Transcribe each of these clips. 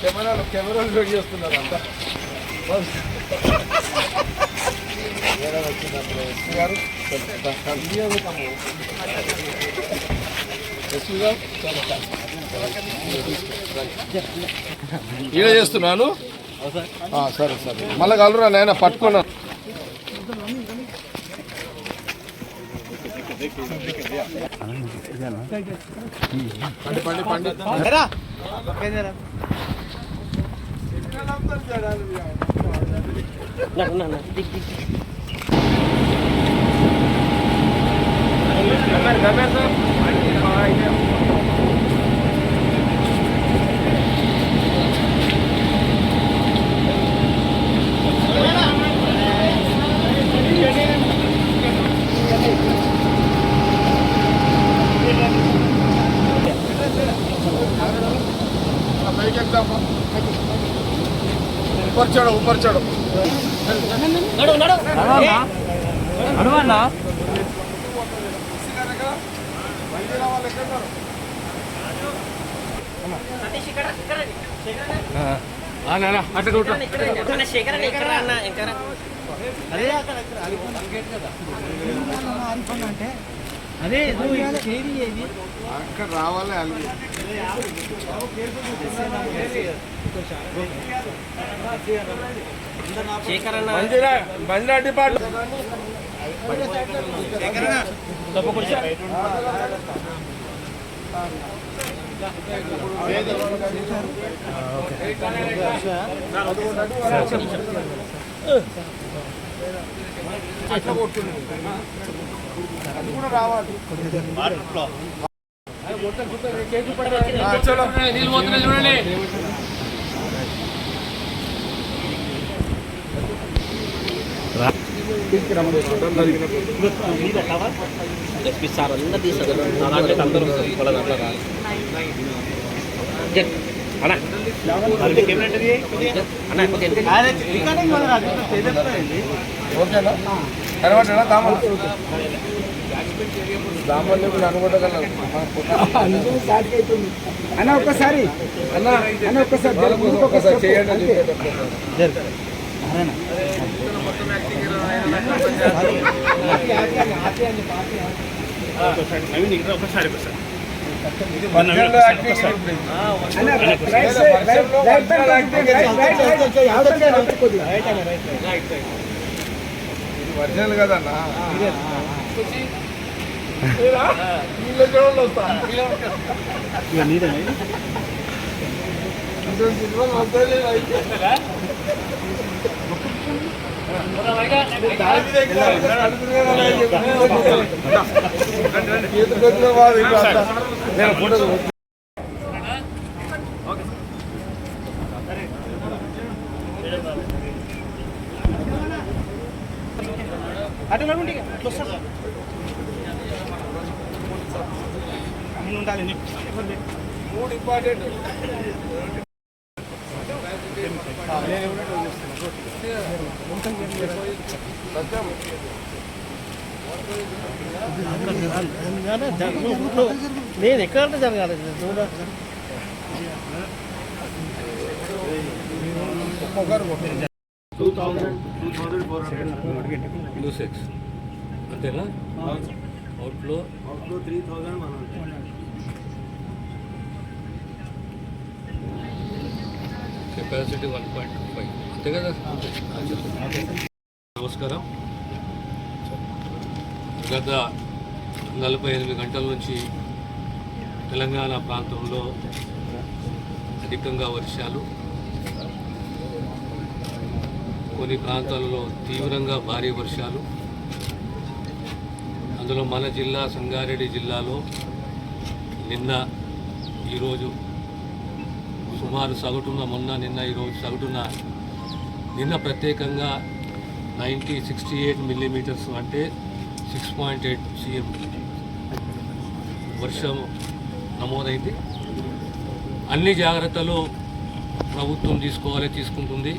కెమెరాలు కెమెరాలు రెడీ చేస్తున్నారు అంతా గారు ఎస్పీ గారు ఈడ చేస్తున్నాను ఆ, సరే సరే. మళ్ళీ కలరా నాయన? పట్టుకున్నాను పండి పండి పండి ఉపర్చాడు ఉపర్చాడు అట్లా శేఖర్ ఇక్కడ అన్న ఇక్కడ. అదే అక్కడ రావాలి అలిగి. శేఖర్ అన్న మంజిరా మంజిరా డిపార్ట్మెంట్ అట్లా కొట్టుంది అది కూడా రావాలి ఆ, చలో నీళ్ళు పోతున్నాయి చూడండి. ఎస్పీ సార్ అందరు తీస్తారు నా దాంట్లో అందరూ వాళ్ళ దాంట్లో రాదు జగ్. అన్న ఓకేనా దామల్ ఒక్కసారి అన్న అన్న. ఒక్కసారి చేయండి అని చెప్పేటప్పుడు. ఇది మధ్యలో ఒరిజినల్ కదన్నా చూడండి వస్తా ఇంకొక సినిమా వస్తుంది అయితే. మీద ఎక్కువ అడుగుతున్నా కదా అని చెప్పి. చేతికి వచ్చిన వాడు ఇల్లు అంతా. నేను ఫోటో చూపిస్తా. అటు నడుముండి ఉండాలి మూడు important capacity one point two five. అంతే కదా? నమస్కారం. గత నలభై ఎనిమిది గంటల నుంచి తెలంగాణ ప్రాంతంలో అధికంగా వర్షాలు. కొన్ని ప్రాంతాలలో తీవ్రంగా భారీ వర్షాలు. అందులో మన జిల్లా సంగారెడ్డి జిల్లాలో నిన్న ఈరోజు సుమారు సగటున మొన్న నిన్న ఈరోజు సగటున. నిన్న ప్రత్యేకంగా నైంటీ సిక్స్టీ ఎయిట్ మిల్లీమీటర్స్ అంటే సిక్స్ పాయింట్ ఎయిట్ సిఎం వర్షం నమోదైంది. అన్ని జాగ్రత్తలు ప్రభుత్వం తీసుకోవాలి తీసుకుంటుంది.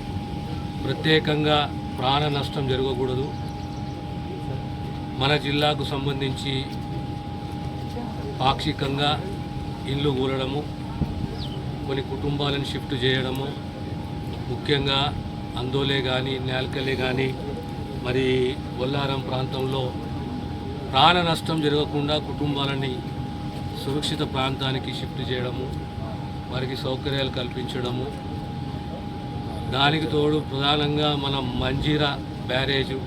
ప్రత్యేకంగా ప్రాణ నష్టం జరగకూడదు. మన జిల్లాకు సంబంధించి పాక్షికంగా ఇల్లు కూలడము కొన్ని కుటుంబాలను షిఫ్ట్ చేయడము ముఖ్యంగా అందోలే కానీ నేల్కలే కానీ మరి బొల్లారం ప్రాంతంలో ప్రాణ నష్టం జరగకుండా కుటుంబాలని సురక్షిత ప్రాంతానికి షిఫ్ట్ చేయడము వారికి సౌకర్యాలు కల్పించడము. దానికి తోడు ప్రధానంగా మన మంజీరా బ్యారేజు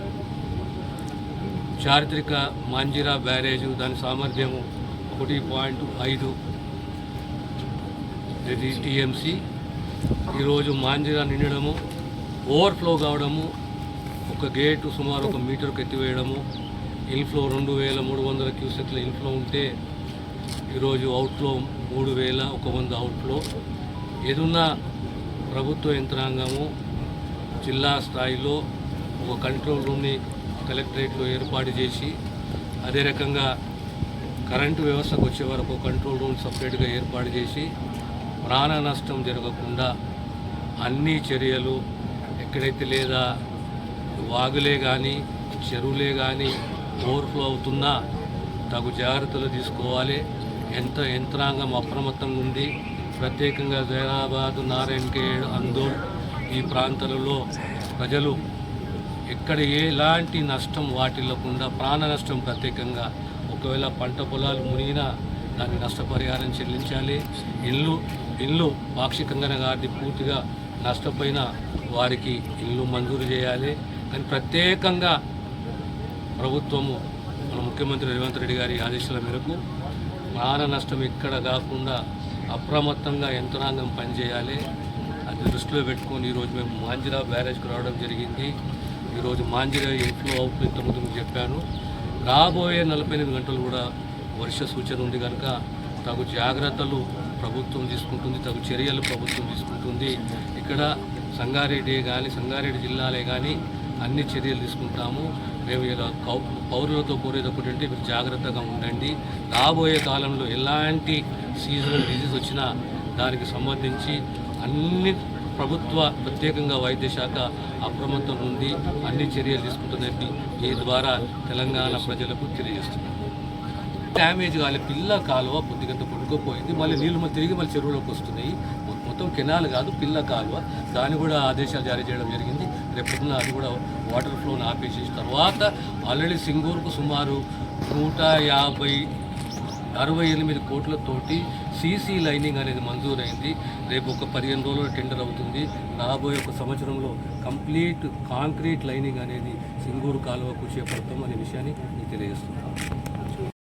చారిత్రక మంజీరా బ్యారేజు దాని సామర్థ్యము ఒకటి పాయింట్ ఐదు టీఎంసీ. ఈరోజు మాంజీరా నిండడము ఓవర్ఫ్లో కావడము ఒక గేటు సుమారు ఒక మీటర్కు ఎత్తివేయడము ఇన్ఫ్లో రెండు వేల మూడు వందల క్యూసెక్ల ఇన్ఫ్లో ఉంటే ఈరోజు అవుట్లో మూడు వేల ఒక వంద అవుట్లో ఏదున్న ప్రభుత్వ యంత్రాంగము జిల్లా స్థాయిలో ఒక కంట్రోల్ రూమ్ని కలెక్టరేట్లో ఏర్పాటు చేసి అదే రకంగా కరెంటు వ్యవస్థకు వచ్చే వరకు కంట్రోల్ రూమ్ సపరేట్గా ఏర్పాటు చేసి ప్రాణ నష్టం జరగకుండా అన్ని చర్యలు ఎక్కడైతే లేదా వాగులే కానీ చెరువులే కానీ ఓవర్ఫ్లో అవుతున్నా తగు జాగ్రత్తలు తీసుకోవాలి. ఎంత యంత్రాంగం అప్రమత్తంగా ఉంది ప్రత్యేకంగా జైరాబాద్ నారాయణఖేడ్ అందోల్ ఈ ప్రాంతాలలో ప్రజలు ఎక్కడ ఎలాంటి నష్టం వాటిల్లకుండా ప్రాణ నష్టం ప్రత్యేకంగా ఒకవేళ పంట పొలాలు మునిగినా దానికి నష్టపరిహారం చెల్లించాలి. ఇల్లు ఇల్లు పాక్షికంగా కాదు పూర్తిగా నష్టపోయిన వారికి ఇల్లు మంజూరు చేయాలి. కానీ ప్రత్యేకంగా ప్రభుత్వము మన ముఖ్యమంత్రి రేవంత్ రెడ్డి గారి ఆదేశాల మేరకు ప్రాణ నష్టం ఇక్కడ కాకుండా అప్రమత్తంగా యంత్రాంగం పనిచేయాలి. అది దృష్టిలో పెట్టుకొని ఈరోజు మేము మాంజిరా బ్యారేజ్కి రావడం జరిగింది. ఈరోజు మాంజిరా ఇన్ఫ్లో అవుట్ ఇంతకుముందు మీకు చెప్పాను. రాబోయే నలభై ఎనిమిది గంటలు కూడా వర్ష సూచన ఉంది కనుక తగు జాగ్రత్తలు ప్రభుత్వం తీసుకుంటుంది తగు చర్యలు ప్రభుత్వం తీసుకుంటుంది. ఇక్కడ సంగారెడ్డి కానీ సంగారెడ్డి జిల్లాలే కానీ అన్ని చర్యలు తీసుకుంటాము. మేము ఇలా కౌ- పౌరులతో కోరేది ఒకటి అంటే మీరు జాగ్రత్తగా ఉండండి. రాబోయే కాలంలో ఎలాంటి సీజనల్ డిజీజ్ వచ్చినా దానికి సంబంధించి అన్ని ప్రభుత్వ ప్రత్యేకంగా వైద్య శాఖ అప్రమత్తం ఉంది అన్ని చర్యలు తీసుకుంటుందని ఈ ద్వారా తెలంగాణ ప్రజలకు తెలియజేస్తున్నాం. డ్యామేజ్ కాలే పిల్ల కాలువ పొద్దుగంత కొట్టుకుపోయింది మళ్ళీ నీళ్ళు మళ్ళీ తిరిగి మళ్ళీ చెరువులోకి వస్తున్నాయి. మొత్తం కెనాల్ కాదు పిల్ల కాలువ. దాన్ని కూడా ఆదేశాలు జారీ చేయడం జరిగింది. రేపొద్దున అది కూడా వాటర్ ఫ్లోని ఆపేసేసిన తర్వాత ఆల్రెడీ సింగూరుకు సుమారు నూట యాభై అరవై ఎనిమిది కోట్లతోటి సీసీ లైనింగ్ అనేది మంజూరైంది. రేపు ఒక పదిహేను రోజుల్లో టెండర్ అవుతుంది. రాబోయే ఒక సంవత్సరంలో కంప్లీట్ కాంక్రీట్ లైనింగ్ అనేది సింగూరు కాలువకు చేపడతాం అనే విషయాన్ని తెలియజేస్తున్నాను.